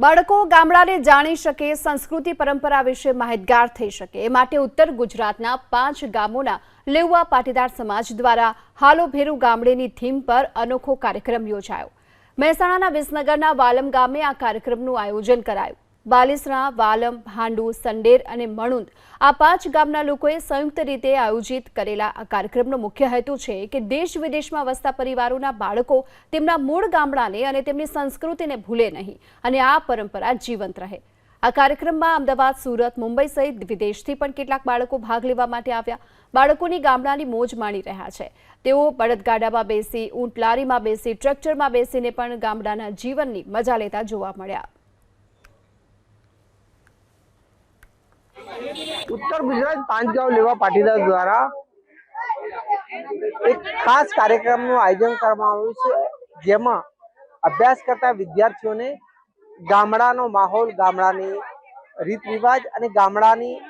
બાળકો ગામડાને જાણી શકે, સંસ્કૃતિ પરંપરા વિશે માહિતગાર થઈ શકે. એ માટે ઉત્તર ગુજરાતના પાંચ ગામોના લેઉવા પાટીદાર સમાજ દ્વારા હાલો ભેરુ ગામડેની થીમ પર અનોખો કાર્યક્રમ યોજાયો. મહેસાણાના વિસનગરના વાલમ ગામે આ કાર્યક્રમનું આયોજન કરાયું. બાલિસરા, વાલમ, ભાંડુ, સંડેર અને મણુંદ આ પાંચ ગામના લોકોએ સંયુક્ત રીતે આયોજિત કરેલા આ કાર્યક્રમનો મુખ્ય હેતુ છે કે દેશ વિદેશમાં વસતા પરિવારોના બાળકો તેમના મૂળ ગામડાને અને તેમની સંસ્કૃતિને ભૂલે નહીં અને આ પરંપરા જીવંત રહે. આ કાર્યક્રમમાં અમદાવાદ, સુરત, મુંબઈ સહિત વિદેશથી પણ કેટલાક બાળકો ભાગ લેવા માટે આવ્યા. બાળકોની ગામડાની મોજ માણી રહ્યા છે. તેઓ બળદગાડામાં બેસી ઊંટલારીમાં બેસી, ટ્રેક્ટરમાં બેસીને પણ ગામડાના જીવનની મજા લેતા જોવા મળ્યા. ઉત્તર ગુજરાત પાંચ ગાંવ લેવા પાટીદાર દ્વારા એક ખાસ કાર્યક્રમનું આયોજન કરવામાં આવ્યું છે, જેમાં અભ્યાસ કરતા વિદ્યાર્થીઓને ગામડાનો માહોલ, ગામડાની રીત રિવાજ અને ગામડાની